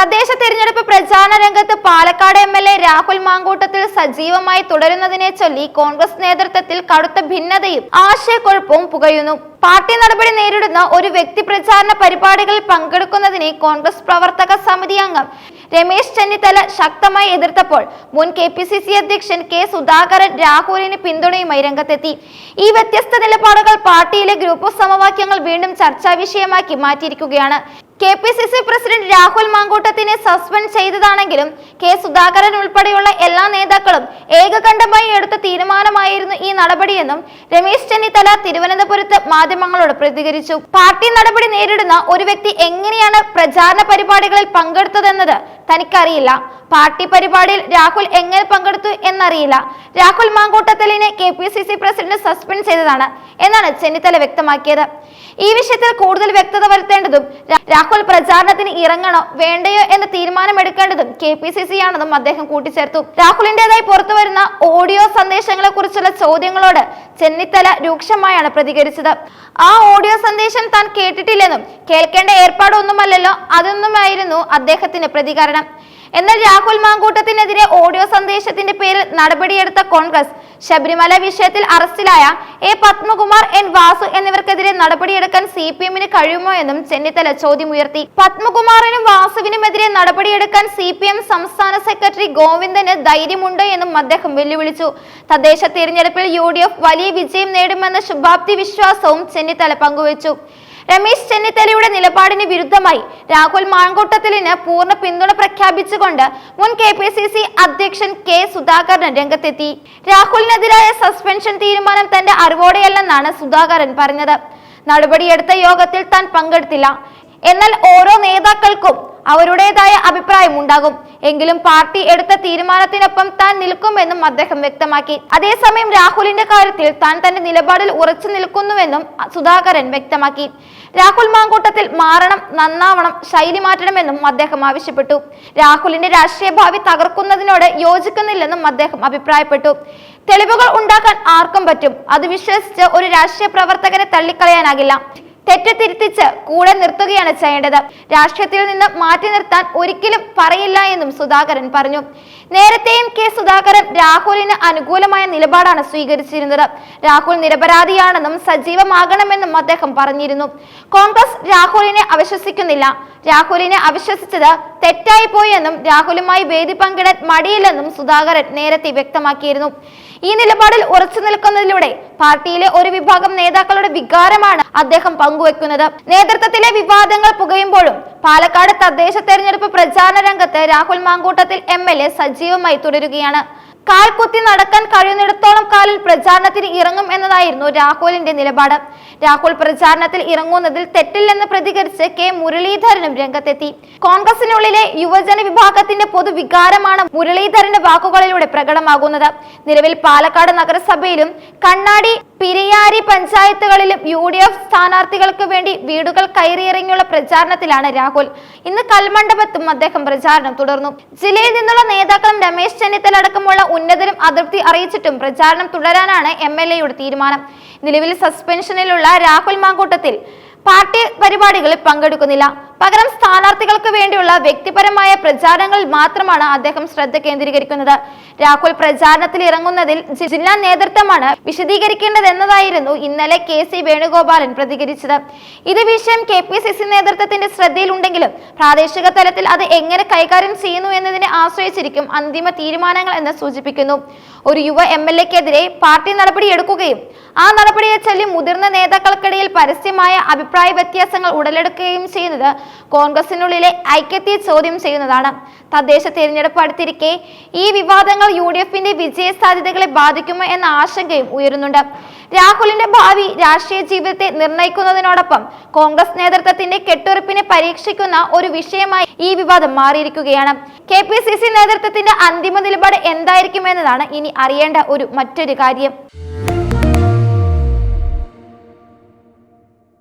തദ്ദേശ തെരഞ്ഞെടുപ്പ് പ്രചാരണ രംഗത്ത് Palakkad M L A Rahul Mamkootathil സജീവമായി തുടരുന്നതിനെ ചൊല്ലി കോൺഗ്രസ് നേതൃത്വത്തിൽ കടുത്ത ഭിന്നതയും ആശയക്കുഴപ്പവും പുകയുന്നു. പാർട്ടി നടപടി നേരിടുന്ന ഒരു വ്യക്തി പ്രചാരണ പരിപാടികളിൽ പങ്കെടുക്കുന്നതിനെ കോൺഗ്രസ് പ്രവർത്തക സമിതി അംഗം രമേശ് ചെന്നിത്തല ശക്തമായി എതിർത്തപ്പോൾ മുൻ കെ പി സി സി അധ്യക്ഷൻ കെ സുധാകരൻ രാഹുലിന് പിന്തുണയുമായി രംഗത്തെത്തി. ഈ വ്യത്യസ്ത നിലപാടുകൾ പാർട്ടിയിലെ ഗ്രൂപ്പ് സമവാക്യങ്ങൾ വീണ്ടും ചർച്ചാ വിഷയമാക്കി മാറ്റിയിരിക്കുകയാണ്. K P C C president Rahul മാങ്കൂട്ടത്തിനെ suspend ചെയ്തതാണെങ്കിലും കെ സുധാകരൻ ഉൾപ്പെടെയുള്ള എല്ലാ നേതാക്കളും ഏകകണ്ഠമായി എടുത്ത തീരുമാനമായിരുന്നു ഈ നടപടിയെന്നും രമേശ് ചെന്നിത്തല തിരുവനന്തപുരത്ത് മാധ്യമങ്ങളോട് പ്രതികരിച്ചു. പാർട്ടി നടപടി നേരിടുന്ന ഒരു വ്യക്തി എങ്ങനെയാണ് പ്രചാരണ പരിപാടികളിൽ പങ്കെടുത്തതെന്നത് തനിക്കറിയില്ല. പാർട്ടി പരിപാടിയിൽ രാഹുൽ എങ്ങനെ പങ്കെടുത്തു എന്നറിയില്ല. Rahul മാങ്കൂട്ടത്തലിനെ K P C C president suspend ചെയ്തതാണ് എന്നാണ് ചെന്നിത്തല വ്യക്തമാക്കിയത്. ഈ വിഷയത്തിൽ കൂടുതൽ വ്യക്തത വരുത്തേണ്ടതും രാ- രാഹുൽ പ്രചാരണത്തിന് ഇറങ്ങണോ വേണ്ടയോ എന്ന തീരുമാനമെടുക്കേണ്ടതും കെ പി സി സി ആണെന്നും അദ്ദേഹം കൂട്ടിച്ചേർത്തു. രാഹുലിന്റേതായി പുറത്തുവരുന്ന ഓഡിയോ സന്ദേശങ്ങളെ കുറിച്ചുള്ള ചോദ്യങ്ങളോട് ചെന്നിത്തല രൂക്ഷമായാണ് പ്രതികരിച്ചത്. ആ ഓഡിയോ സന്ദേശം താൻ കേട്ടിട്ടില്ലെന്നും കേൾക്കേണ്ട ഏർപ്പാടൊന്നുമല്ലല്ലോ അതൊന്നുമായിരുന്നു അദ്ദേഹത്തിന്റെ പ്രതികരണം. എന്നാൽ രാഹുൽ മാങ്കൂട്ടത്തിനെതിരെ ഓഡിയോ സന്ദേശത്തിന്റെ പേരിൽ നടപടിയെടുത്ത കോൺഗ്രസ് ശബരിമല വിഷയത്തിൽ അറസ്റ്റിലായ എ പത്മകുമാർ എൻ വാസു എന്നിവർക്കെതിരെ നടപടിയെടുക്കാൻ സി പി എമ്മിന് കഴിയുമോ എന്നും ചെന്നിത്തല ചോദ്യമുയർത്തി പത്മകുമാറിനും വാസുവിനുമെതിരെ നടപടിയെടുക്കാൻ സി പി എം സംസ്ഥാന സെക്രട്ടറി ഗോവിന്ദന് ധൈര്യമുണ്ടോ എന്നും അദ്ദേഹം വെല്ലുവിളിച്ചു. തദ്ദേശ തിരഞ്ഞെടുപ്പിൽ യു വലിയ വിജയം നേടുമെന്ന ശുഭാപ്തി വിശ്വാസവും ചെന്നിത്തല പങ്കുവച്ചു. രമേശ് ചെന്നിത്തലയുടെ നിലപാടിന് വിരുദ്ധമായി രാഹുൽ മാങ്കൂട്ടത്തിലിന് പൂർണ പിന്തുണ പ്രഖ്യാപിച്ചുകൊണ്ട് മുൻ കെ പി സി സി അധ്യക്ഷൻ കെ സുധാകരൻ രംഗത്തെത്തി. രാഹുലിനെതിരായ സസ്പെൻഷൻ തീരുമാനം തന്റെ അറിവോടെയല്ലെന്നാണ് സുധാകരൻ പറഞ്ഞത്. നടപടിയെടുത്ത യോഗത്തിൽ താൻ പങ്കെടുത്തില്ല. എന്നാൽ ഓരോ നേതാക്കൾക്കും അവരുടേതായ അഭിപ്രായം ഉണ്ടാകും. എങ്കിലും പാർട്ടി എടുത്ത തീരുമാനത്തിനൊപ്പം താൻ നിൽക്കുമെന്നും അദ്ദേഹം വ്യക്തമാക്കി. അതേസമയം രാഹുലിന്റെ കാര്യത്തിൽ താൻ തന്റെ നിലപാടിൽ ഉറച്ചു നിൽക്കുന്നുവെന്നും സുധാകരൻ വ്യക്തമാക്കി. രാഹുൽ മാങ്കൂട്ടത്തിൽ മാറണം നന്നാവണം ശൈലി മാറ്റണമെന്നും അദ്ദേഹം ആവശ്യപ്പെട്ടു. രാഹുലിന്റെ രാഷ്ട്രീയ ഭാവി തകർക്കുന്നതിനോട് യോജിക്കുന്നില്ലെന്നും അദ്ദേഹം അഭിപ്രായപ്പെട്ടു. തെളിവുകൾ ഉണ്ടാക്കാൻ ആർക്കും പറ്റും. അത് വിശ്വസിച്ച് ഒരു രാഷ്ട്രീയ പ്രവർത്തകനെ തള്ളിക്കളയാനാകില്ല. തെറ്റ് തിരുത്തിച്ച് കൂടെ നിർത്തുകയാണ് ചെയ്യേണ്ടത്. രാഷ്ട്രീയത്തിൽ നിന്ന് മാറ്റി നിർത്താൻ ഒരിക്കലും പറയില്ല എന്നും സുധാകരൻ പറഞ്ഞു. നേരത്തെയും കെ സുധാകരൻ രാഹുലിന് അനുകൂലമായ നിലപാടാണ് സ്വീകരിച്ചിരുന്നത്. രാഹുൽ നിരപരാധിയാണെന്നും സജീവമാകണമെന്നും അദ്ദേഹം പറഞ്ഞിരുന്നു. കോൺഗ്രസ് രാഹുലിനെ അവിശ്വസിക്കുന്നില്ല. രാഹുലിനെ അവിശ്വസിച്ചത് തെറ്റായി പോയെന്നും രാഹുലുമായി വേദി പങ്കിടാൻ മടിയില്ലെന്നും സുധാകരൻ നേരത്തെ വ്യക്തമാക്കിയിരുന്നു. ഈ നിലപാടിൽ ഉറച്ചു നിൽക്കുന്നതിലൂടെ പാർട്ടിയിലെ ഒരു വിഭാഗം നേതാക്കളുടെ വികാരമാണ് അദ്ദേഹം പങ്കുവെക്കുന്നത്. നേതൃത്വത്തിലെ വിവാദങ്ങൾ പുകയുമ്പോഴും പാലക്കാട് തദ്ദേശ തെരഞ്ഞെടുപ്പ് പ്രചാരണ രംഗത്ത് രാഹുൽ മാങ്കൂട്ടത്തിൽ എം സജീവമായി തുടരുകയാണ്. കാൽ കുത്തി നടക്കാൻ കഴിയുന്നിടത്തോളം കാലിൽ പ്രചാരണത്തിന് ഇറങ്ങും എന്നതായിരുന്നു രാഹുലിന്റെ നിലപാട്. രാഹുൽ പ്രചാരണത്തിൽ ഇറങ്ങുന്നതിൽ തെറ്റില്ലെന്ന് പ്രതികരിച്ച് കെ മുരളീധരനും രംഗത്തെത്തി. കോൺഗ്രസിനുള്ളിലെ യുവജന വിഭാഗത്തിന്റെ പൊതുവികാരമാണ് മുരളീധരന്റെ വാക്കുകളിലൂടെ പ്രകടമാകുന്നത്. നിലവിൽ പാലക്കാട് നഗരസഭയിലും കണ്ണാടി പിരിയാരി പഞ്ചായത്തുകളിലും യു ഡി എഫ് സ്ഥാനാർത്ഥികൾക്ക് വേണ്ടി വീടുകൾ കയറിയിറങ്ങിയുള്ള പ്രചാരണത്തിലാണ് രാഹുൽ. ഇന്ന് കൽമണ്ഡപത്തും അദ്ദേഹം പ്രചാരണം തുടർന്നു. ജില്ലയിൽ നിന്നുള്ള നേതാക്കളും രമേശ് ചെന്നിത്തല അടക്കമുള്ള ഉന്നതരും അതൃപ്തി അറിയിച്ചിട്ടും പ്രചാരണം തുടരാനാണ് എം എൽ എയുടെ തീരുമാനം. നിലവിൽ സസ്പെൻഷനിലുള്ള രാഹുൽ മാങ്കൂട്ടത്തിൽ പാർട്ടി പരിപാടികളിൽ പങ്കെടുക്കുന്നില്ല. പകരം സ്ഥാനാർത്ഥികൾക്ക് വേണ്ടിയുള്ള വ്യക്തിപരമായ പ്രചാരണങ്ങളിൽ മാത്രമാണ് അദ്ദേഹം ശ്രദ്ധ കേന്ദ്രീകരിക്കുന്നത്. രാഹുൽ പ്രചാരണത്തിൽ ഇറങ്ങുന്നതിൽ ജില്ലാ നേതൃത്വമാണ് വിശദീകരിക്കേണ്ടതെന്നതായിരുന്നു ഇന്നലെ കെ സി വേണുഗോപാലൻ പ്രതികരിച്ചത്. ഇത് വിഷയം കെ പി സി സി നേതൃത്വത്തിന്റെ ശ്രദ്ധയിലുണ്ടെങ്കിലും പ്രാദേശിക തലത്തിൽ അത് എങ്ങനെ കൈകാര്യം ചെയ്യുന്നു എന്നതിനെ ആശ്രയിച്ചിരിക്കും അന്തിമ തീരുമാനങ്ങൾ എന്ന് സൂചിപ്പിക്കുന്നു. ഒരു യുവ എം എൽ എക്കെതിരെ പാർട്ടി നടപടിയെടുക്കുകയും ആ നടപടിയെ ചൊല്ലി മുതിർന്ന നേതാക്കൾക്കിടയിൽ പരസ്യമായ അഭിപ്രായ വ്യത്യാസങ്ങൾ ഉടലെടുക്കുകയും ചെയ്യുന്നത് കോൺഗ്രസിനുള്ളിലെ ഐക്യത്തെ ചോദ്യം ചെയ്യുന്നതാണ്. തദ്ദേശ തെരഞ്ഞെടുപ്പ് അടുത്തിരിക്കെ ഈ വിവാദങ്ങൾ യു ഡി എഫിന്റെ വിജയ സാധ്യതകളെ ബാധിക്കുമോ എന്ന ആശങ്കയും ഉയരുന്നുണ്ട്. രാഹുലിന്റെ ഭാവി രാഷ്ട്രീയ ജീവിതത്തെ നിർണയിക്കുന്നതിനോടൊപ്പം കോൺഗ്രസ് നേതൃത്വത്തിന്റെ കെട്ടുറപ്പിനെ പരീക്ഷിക്കുന്ന ഒരു വിഷയമായി ഈ വിവാദം മാറിയിരിക്കുകയാണ്. കെ പി സി സി നേതൃത്വത്തിന്റെ അന്തിമ നിലപാട് എന്തായിരിക്കുമെന്നതാണ് ഇനി അറിയേണ്ട ഒരു മറ്റൊരു കാര്യം.